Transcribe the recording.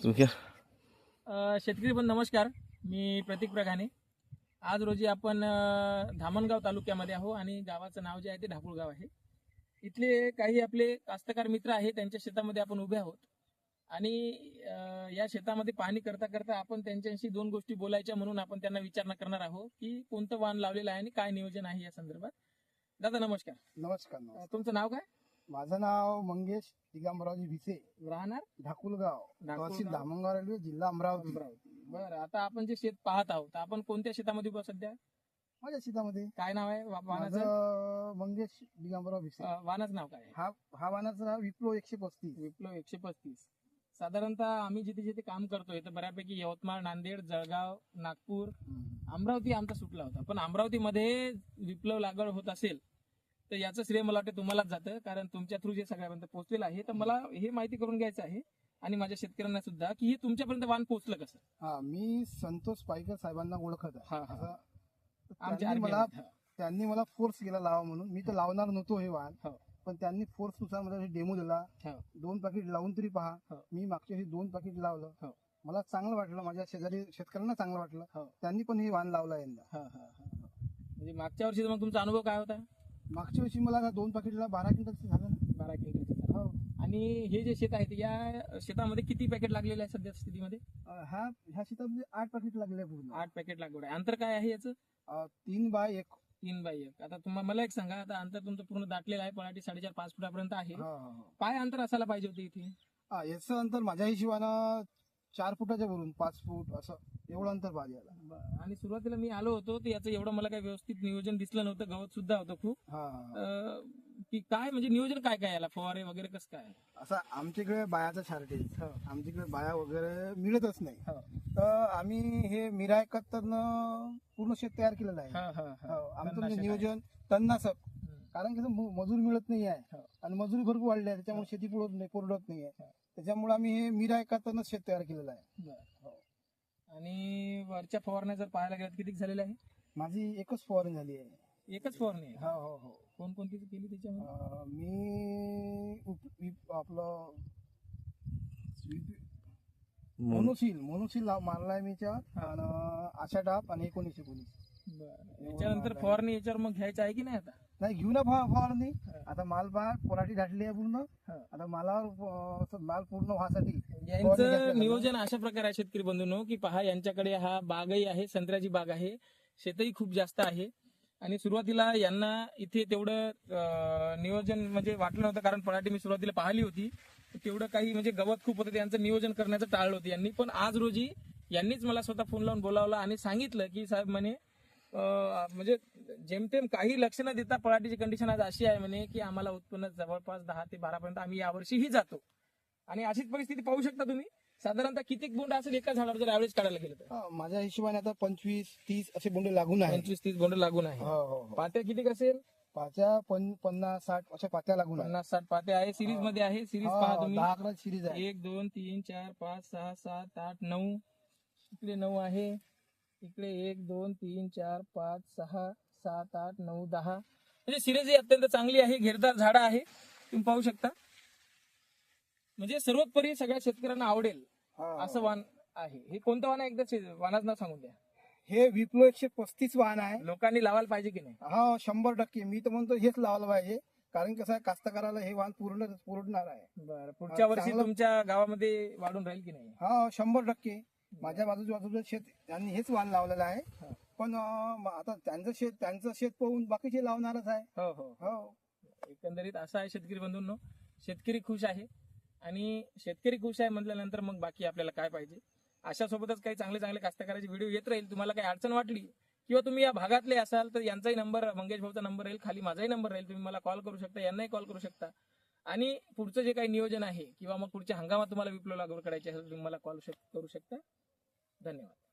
तुम्ही अ, शेतकरी पण नमस्कार. मी प्रतीक प्रघाने. आज रोजी आपण धामणगाव तालुक्यामध्ये आहो आणि गावाचं नाव जे आहे ते ढाकुळगाव आहे. इथले काही आपले कास्तकार मित्र आहे त्यांच्या शेतामध्ये आपण उभे आहोत. आणि या शेतामध्ये पाहणी करता करता आपण त्यांच्याशी दोन गोष्टी बोलायच्या म्हणून आपण त्यांना विचारणा करणार आहोत की कोणतं वाण लावलेलं आहे आणि काय नियोजन आहे या संदर्भात. दादा नमस्कार. नमस्कार तुमचं नाव काय? माझं नाव मंगेश दिगंबरावजी भिसे. राहणार? ढाकुलगाव. तहसील धामणगाव रेल्वे जिल्हा अमरावती. अमरावती. बरं आता आपण जे शेत पाहत आहोत आपण कोणत्या शेतामध्ये उभं सध्या? माझ्या शेतामध्ये. काय नाव आहे? वा- वाहनाचं माझं मंगेश दिगंबराव भिसे. अ, वाहनाचं नाव काय आहे? हा हा वाहनाचं नाव विप्रो एकशे पस्तीस. विप्लव एकशे पस्तीस. साधारणतः आम्ही जिथे जिथे काम करतोय तर बऱ्यापैकी यवतमाळ नांदेड जळगाव नागपूर अमरावती आमचा सुटला होता. पण अमरावतीमध्ये विप्लव लागवड होत असेल तर याचं श्रेय मला वाटतं तुम्हालाच जातं कारण तुमच्या थ्रू जे सगळ्यापर्यंत पोहोचलेलं आहे तर मला हे माहिती करून घ्यायचं आहे आणि माझ्या शेतकऱ्यांना सुद्धा की हे तुमच्यापर्यंत वाहन पोहोचलं कसं हा मी संतोष पाईकर साहेबांना ओळखत आहे हा, हा. असं- तर आमच्या त्यांनी मला. त्यांनी मला फोर्स केला लावा म्हणून मी तर लावणार नव्हतो हे वाहन हो. पण त्यांनी फोर्सनुसार मला डेमो दिला हो. दोन पाकिट लावून तरी पहा हो. मी मागच्या वर्षी दोन पाकिट लावलं हो. मला चांगलं वाटलं माझ्या शेजारी शेतकऱ्यांना चांगलं हो. वाटलं त्यांनी पण हे वाहन लावलं यंदा हा, हा, हा. म्हणजे मागच्या वर्षी मग तुमचा अनुभव काय होता मागच्या वर्षी मला ना दोन पाकिटला बारा क्विंटलचं झालं ना. बारा क्विंटलचा हो. आणि हे जे शेत आहे या शेतामध्ये किती पॅकेट लागलेले आहे सध्या स्थितीमध्ये? अं, ह्या ह्या शेतामध्ये आठ पाकिट लागले पूर्ण. आठ पॅकेट लागवड आहे. अंतर काय आहे याचं? अं, तीन बाय एक. तीन बाय एक. आता तुम्हाला मला एक सांगा आता अंतर तुमचं पूर्ण दाटलेलं आहे पराठी साडेचार पाच फुटापर्यंत आहे. हा, हा, हा. काय अंतर असायला पाहिजे होते इथे? हा, याचं अंतर माझ्या हिशोबानं चार फुटाच्या वरून पाच फूट असं एवढं अंतर पाहिजे याला. आणि सुरुवातीला मी आलो होतो तर याचं एवढं मला काही व्यवस्थित नियोजन दिसलं नव्हतं गवत सुद्धा होतं खूप हा, हा, हा. अं, की काय म्हणजे नियोजन काय काय याला फवारे वगैरे कसं काय असं आमच्याकडे बायाचं शॉर्टेज हो. आमच्याकडे बाया वगैरे मिळतच नाही हो. तर आम्ही हे मिरा एकाहत्तरनं पूर्ण शेत तयार केलेलं आहे हा, हा, हा. हो, आमचं म्हणजे तणनाशक नियोजन तणनाशक. कारण म- मजूर मिळत नाही आहे हो. आणि मजुरी भरपूर वाढली आहे त्याच्यामुळे शेती पुरत नाही परवडत नाही आहे. त्याच्यामुळे आम्ही हे मिरा एकाहत्तरनं शेत तयार केलेलं आहे. बरं. हो. आणि वरच्या फवारण्या जर पाहायला गेल्यात किती झालेल्या आहे? माझी एकच फवारणी झाली आहे. एकच फवारणी आहे हो हो हो. कोणकोणती केली त्याच्यामध्ये? अं, मी उप- विप- आपलं मोनोसील मोनोसील लाव- मारलाय मी आणि आशा डाप आणि एकोणीस एकोणीस. बरं. याच्यानंतर फवारणी याच्यावर मग घ्यायचं आहे की नाही आता? नाही घेऊ ना फवा- फवारणी. आता माल पहा पराठी दाटली आहे पूर्ण. आता मालावर अं, माल पूर्ण व्हासाठी. फवारणी यांचं नियोजन अशा प्रकारे आहे शेतकरी बंधूंनो की पहा यांच्याकडे हा बागही आहे संत्र्याची बाग आहे शेतही खूप जास्त आहे. आणि सुरुवातीला यांना इथे तेवढं अं, नियोजन म्हणजे वाटलं नव्हतं कारण पराठी मी सुरुवातीला पाहिली होती. तेवढं काही म्हणजे गवत खूप होतं त्यांचं नियोजन करण्याचं टाळलं होतं यांनी. पण आज रोजी यांनीच मला स्वतः फोन लावून बोलावलं आणि सांगितलं की साहेब म्हणे म्हणजे जेमतेम काही लक्ष न देता पराठीची कंडिशन आज अशी आहे म्हणे की आम्हाला उत्पन्न जवळपास दहा ते बारा पर्यंत आम्ही यावर्षीही जातो. आणि अशीच परिस्थिती पाहू शकता तुम्ही. साधारणतः किती बोंड असेल एका झाडावर जर ऍव्हरेज काढायला गेलं तर? माझ्या हिशोबाने आता पंचवीस तीस असे बोंडे लागून आहे पंचवीस तीस बोंड लागून आहे. हो हो हो. पात्या किती असेल? पाच्या पन- पन्नास साठ अशा पात्या लागून पन्नास साठ पात्या आहे. सिरीजमध्ये आहे. सिरीज पहा तुम्ही. अकरा सिरीज आहे एक दोन तीन चार पाच सहा सात आठ नऊ. इकडे नऊ आहे. इकडे एक दोन तीन चार पाच सहा सात आठ नऊ दहा. म्हणजे सिरीज ही अत्यंत चांगली आहे घेरदार झाडं आहे. तुम्ही पाहू शकता. म्हणजे सर्वोपरी सगळ्या शेतकऱ्यांना आवडेल. असं वाण आहे. हे कोणतं वाण आहे? एकदा वाणाचं नाव सांगून द्या. हे विप्लो एकशे पस्तीस वाहन आहे. लोकांनी लावायला पाहिजे की नाही? हा शंभर टक्के. मी तर म्हणतो हेच लावायला पाहिजे. कारण कसं आहे कास्तकाराला हे वाहन पूर्ण पुरवणार आहे. बरं पुढच्या वर्षी तुमच्या गावामध्ये वाढून राहील की नाही? हा शंभर टक्के. माझ्या बाजूच्या बाजूचं शेत त्यांनी हेच वाहन लावलेलं आहे. पण अं, आता त्यांचं शेत त्यांचं शेत पाहून बाकीचे लावणारच आहे. हो हो. हो. एकंदरीत असं आहे शेतकरी बंधूंनो. शेतकरी खुश आहे. आणि शेतकरी खुश आहे म्हटल्यानंतर मग बाकी आपल्याला काय पाहिजे? अशा सोबतच काही चांगले चांगले कास्तकाराचे व्हिडिओ येत राहील. तुम्हाला काही अडचण वाटली किंवा तुम्ही या भागातले असाल तर यांचाही नंबर मंगेश भाऊचा नंबर राहील. खाली माझाही नंबर राहील. तुम्ही मला कॉल करू शकता यांनाही कॉल करू शकता. आणि पुढचं जे काही नियोजन आहे किंवा मग पुढच्या हंगामात तुम्हाला विप्लव लागवड करायची असेल तुम्ही मला कॉल करू शकता. धन्यवाद.